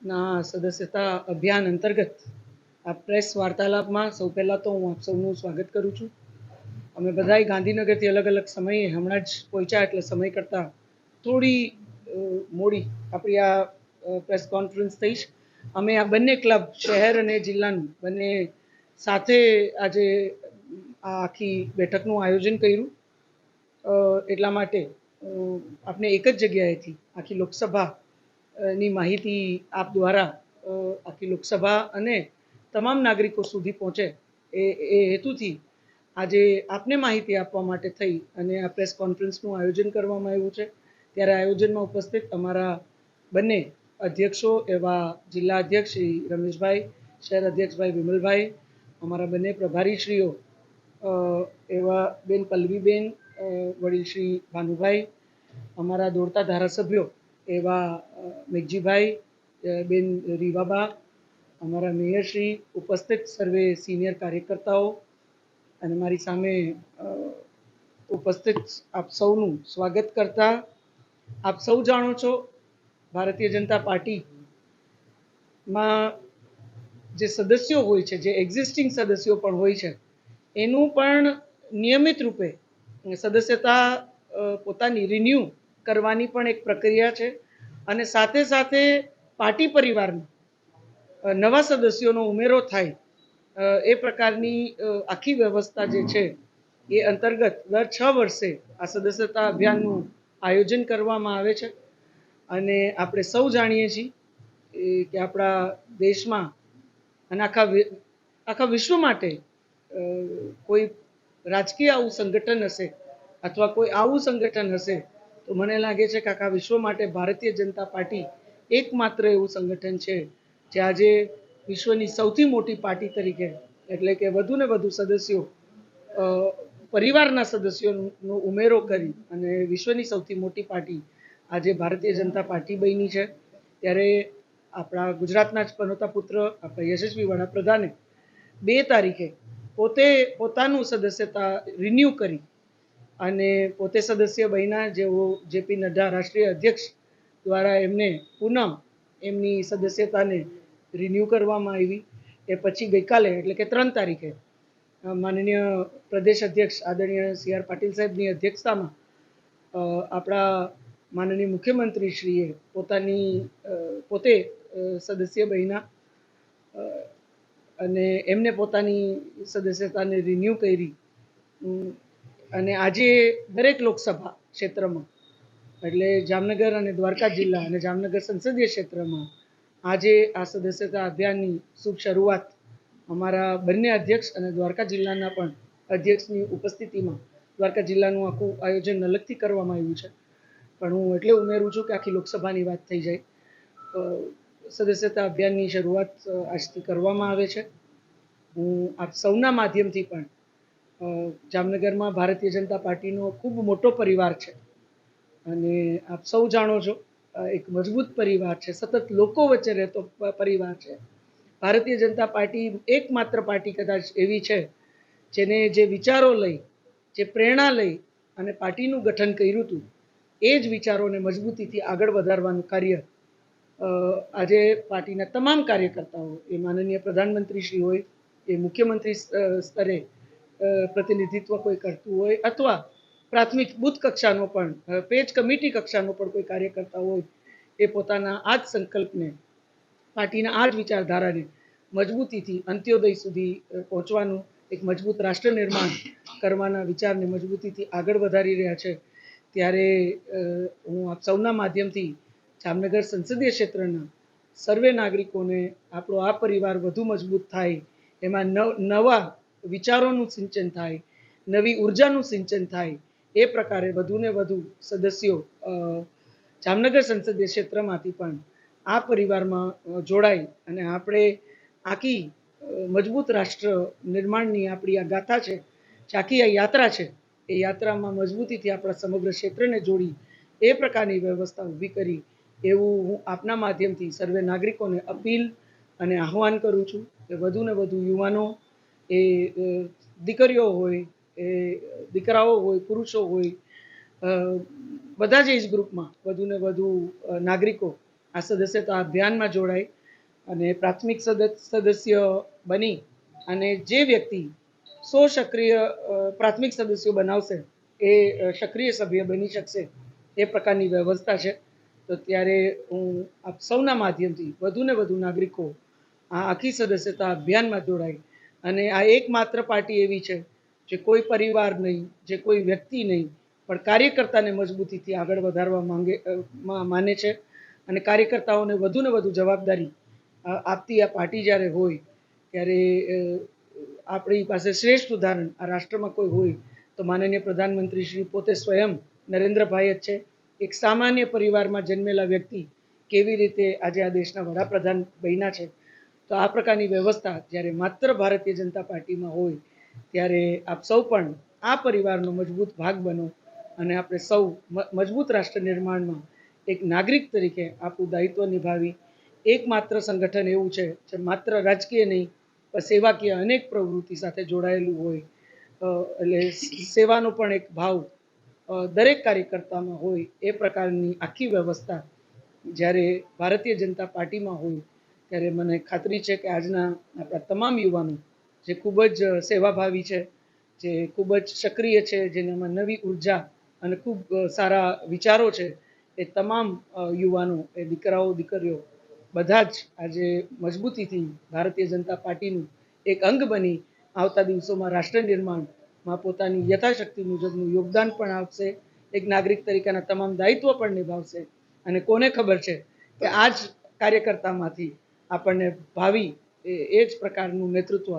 ના સદસ્યતા અભિયાન અંતર્ગત આ પ્રેસ વાર્તાલાપમાં સૌ પહેલાં તો હું આપ સૌનું સ્વાગત કરું છું. અમે બધાએ ગાંધીનગરથી અલગ અલગ સમયે હમણાં જ પહોંચ્યા એટલે સમય કરતાં થોડી મોડી આપણી આ પ્રેસ કોન્ફરન્સ થઈ અમે આ બંને ક્લબ શહેર અને જિલ્લાનું બંને સાથે આજે આ આખી બેઠકનું આયોજન કર્યું. એટલા માટે આપણે એક જ જગ્યાએથી આખી લોકસભા ની માહિતી આપ દ્વારા આખી લોકસભા અને તમામ નાગરિકો સુધી પહોંચે એ એ હેતુથી આજે આપને માહિતી આપવા માટે થઈ અને આ પ્રેસ કોન્ફરન્સનું આયોજન કરવામાં આવ્યું છે. ત્યારે આયોજનમાં ઉપસ્થિત અમારા બંને અધ્યક્ષો એવા જિલ્લા અધ્યક્ષ શ્રી રમેશભાઈ, શહેર અધ્યક્ષભાઈ વિમલભાઈ, અમારા બંને પ્રભારીશ્રીઓ એવા બેન પલ્લવીબેન વડીલ શ્રી ભાનુભાઈ, અમારા દોડતા ધારાસભ્યો એવા મેઘજીભાઈ બેન રીવાબા અમારા મેયરશ્રી ઉપસ્થિત સર્વે સિનિયર કાર્યકર્તાઓ અને મારી સામે ઉપસ્થિત આપ સૌનું સ્વાગત કરતા આપ સૌ જાણો છો ભારતીય જનતા પાર્ટીમાં જે સદસ્યો હોય છે, જે એક્ઝિસ્ટિંગ સદસ્યો પણ હોય છે, એનું પણ નિયમિત રૂપે સદસ્યતા પોતાની રિન્યૂ કરવાની પણ એક પ્રક્રિયા છે. અને સાથે સાથે પાર્ટી પરિવારના નવા સદસ્યોનો ઉમેરો થાય એ પ્રકારની આખી વ્યવસ્થા જે છે, એ અંતર્ગત દર છ વર્ષે આ સદસ્યતા અભિયાનનું આયોજન કરવામાં આવે છે. અને આપણે સૌ જાણીએ છીએ કે આપણા દેશમાં અને આખા આખા વિશ્વ માટે કોઈ રાજકીય આવું સંગઠન હશે અથવા કોઈ આવું સંગઠન હશે તો મને લાગે છે કે આખા વિશ્વ માટે ભારતીય જનતા પાર્ટી એકમાત્ર એવું સંગઠન છે જે આજે વિશ્વની સૌથી મોટી પાર્ટી તરીકે, એટલે કે વધુ ને વધુ સદસ્યો પરિવારના સદસ્યોનો ઉમેરો કરી અને વિશ્વની સૌથી મોટી પાર્ટી આજે ભારતીય જનતા પાર્ટી બની છે. ત્યારે આપણા ગુજરાતના જ પનોતા પુત્ર, આપણા યશસ્વી વડાપ્રધાને બે તારીખે પોતે પોતાનું સદસ્યતા રિન્યૂ કરી અને પોતે સદસ્ય બન્યા જેઓ જેપી નડ્ડા રાષ્ટ્રીય અધ્યક્ષ દ્વારા એમને પુનઃ એમની સદસ્યતાને રિન્યૂ કરવામાં આવી. એ પછી ગઈકાલે, એટલે કે ત્રણ તારીખે માનનીય પ્રદેશ અધ્યક્ષ આદરણીય સી આર પાટીલ સાહેબની અધ્યક્ષતામાં આપણા માનનીય મુખ્યમંત્રીશ્રીએ પોતાની પોતે સદસ્ય બન્યા. અને એમને પોતાની સદસ્યતાને રિન્યૂ કરી. અને આજે દરેક લોકસભા ક્ષેત્રમાં, એટલે જામનગર અને દ્વારકા જિલ્લા અને જામનગર સંસદીય ક્ષેત્રમાં, આજે આ સદસ્યતા અભિયાનની શુભ શરૂઆત અમારા બંને અધ્યક્ષ અને દ્વારકા જિલ્લાના પણ અધ્યક્ષની ઉપસ્થિતિમાં, દ્વારકા જિલ્લાનું આખું આયોજન અલગથી કરવામાં આવ્યું છે. પણ હું એટલે ઉમેરું છું કે આખી લોકસભાની વાત થઈ જાય. સદસ્યતા અભિયાનની શરૂઆત આજથી કરવામાં આવે છે. હું આપ સૌના માધ્યમથી પણ જામનગરમાં ભારતીય જનતા પાર્ટીનો ખૂબ મોટો પરિવાર છે. અને આપ સૌ જાણો છો એક મજબૂત પરિવાર છે, સતત લોકો વચ્ચે રહેતો પરિવાર છે. ભારતીય જનતા પાર્ટી એકમાત્ર પાર્ટી કદાચ એવી છે, જેને જે વિચારો લઈ, જે પ્રેરણા લઈ અને પાર્ટીનું ગઠન કર્યું હતું, એ જ વિચારોને મજબૂતીથી આગળ વધારવાનું કાર્ય આજે પાર્ટીના તમામ કાર્યકર્તાઓ, એ માનનીય પ્રધાનમંત્રી શ્રી હોય, એ મુખ્યમંત્રી સ્તરે પ્રતિનિધિત્વ કોઈ કરતું હોય અથવા પ્રાથમિક બુથ કક્ષાનો પણ પેજ કમિટી કક્ષાનો પણ કોઈ કાર્યકર્તા હોય એ પોતાના આ જ સંકલ્પને પાર્ટીના આ જ વિચારધારાને મજબૂતીથી અંત્યોદય સુધી પહોંચવાનું એક મજબૂત રાષ્ટ્ર નિર્માણ કરવાના વિચારને મજબૂતીથી આગળ વધારી રહ્યા છે. ત્યારે હું આપ સૌના માધ્યમથી જામનગર સંસદીય ક્ષેત્રના સર્વે નાગરિકોને આપણો આ પરિવાર વધુ મજબૂત થાય, એમાં નવ, નવા વિચારોનું સિંચન થાય, નવી ઉર્જાનું સિંચન થાય, એ પ્રકારે વધુને વધુ સદસ્યો જામનગર સંસદીય ક્ષેત્રમાંથી પણ આ પરિવારમાં જોડાય અને આપણે આખી મજબૂત રાષ્ટ્ર નિર્માણની આપણી આ ગાથા છે, જે આખી આ યાત્રા છે, એ યાત્રામાં મજબૂતીથી આપણા સમગ્ર ક્ષેત્રને જોડી, એ પ્રકારની વ્યવસ્થા ઊભી કરી, એવું હું આપના માધ્યમથી સર્વે નાગરિકોને અપીલ અને આહ્વાન કરું છું કે વધુને વધુ યુવાનો એ દીકરીઓ હોય, એ, દીકરાઓ હોય, પુરુષો હોય બધા જ એજ ગ્રુપમાં વધુને વધુ નાગરિકો આ સદસ્યતા અભિયાનમાં જોડાય અને પ્રાથમિક સદસ્ય બની અને જે વ્યક્તિ સો સક્રિય પ્રાથમિક સદસ્યો બનાવશે, એ સક્રિય સભ્ય બની શકશે, એ પ્રકારની વ્યવસ્થા છે. તો ત્યારે હું આપ સૌના માધ્યમથી વધુને વધુ નાગરિકો આ આખી સદસ્યતા અભિયાનમાં જોડાય અને આ એકમાત્ર પાર્ટી એવી છે જે કોઈ પરિવાર નહીં, જે કોઈ વ્યક્તિ નહીં, પણ કાર્યકર્તાને મજબૂતીથી આગળ વધારવા માંગે માને છે અને કાર્યકર્તાઓને વધુને વધુ જવાબદારી આપતી આ પાર્ટી જ્યારે હોય, ત્યારે આપણી પાસે શ્રેષ્ઠ ઉદાહરણ આ રાષ્ટ્રમાં કોઈ હોય, તો માનનીય પ્રધાનમંત્રી શ્રી પોતે સ્વયં નરેન્દ્રભાઈ જ છે. એક સામાન્ય પરિવારમાં જન્મેલા વ્યક્તિ કેવી રીતે આજે આ દેશના વડાપ્રધાન બન્યા છે તો આ પ્રકારની વ્યવસ્થા જ્યારે માત્ર ભારતીય જનતા પાર્ટીમાં હોય, ત્યારે આપ સૌ પણ આ પરિવારનો મજબૂત ભાગ બનો અને આપણે સૌ મજબૂત રાષ્ટ્ર નિર્માણમાં એક નાગરિક તરીકે આપણું દાયિત્વ નિભાવી. એકમાત્ર સંગઠન એવું છે, જે માત્ર રાજકીય નહીં, પણ સેવાકીય અનેક પ્રવૃત્તિ સાથે જોડાયેલું હોય. એટલે સેવાનો પણ એક ભાવ દરેક કાર્યકર્તામાં હોય એ પ્રકારની આખી વ્યવસ્થા જ્યારે ભારતીય જનતા પાર્ટીમાં હોય ત્યારે મને ખાતરી છે કે આજના આપણા તમામ યુવાનો જે ખૂબ જ સેવાભાવી છે, જે ખૂબ જ સક્રિય છે, જેનામાં નવી ઊર્જા અને ખૂબ સારા વિચારો છે, એ તમામ યુવાનો, એ દીકરાઓ, દીકરીઓ બધા જ આજે મજબૂતીથી ભારતીય જનતા પાર્ટીનું એક અંગ બની આવતા દિવસોમાં રાષ્ટ્ર નિર્માણમાં પોતાની યથાશક્તિ મુજબનું યોગદાન પણ આપશે, એક નાગરિક તરીકેના તમામ દાયિત્વ પણ નિભાવશે. અને કોને ખબર છે કે આ જ કાર્યકર્તામાંથી આપણને ભાવિ એ જ પ્રકારનું નેતૃત્વ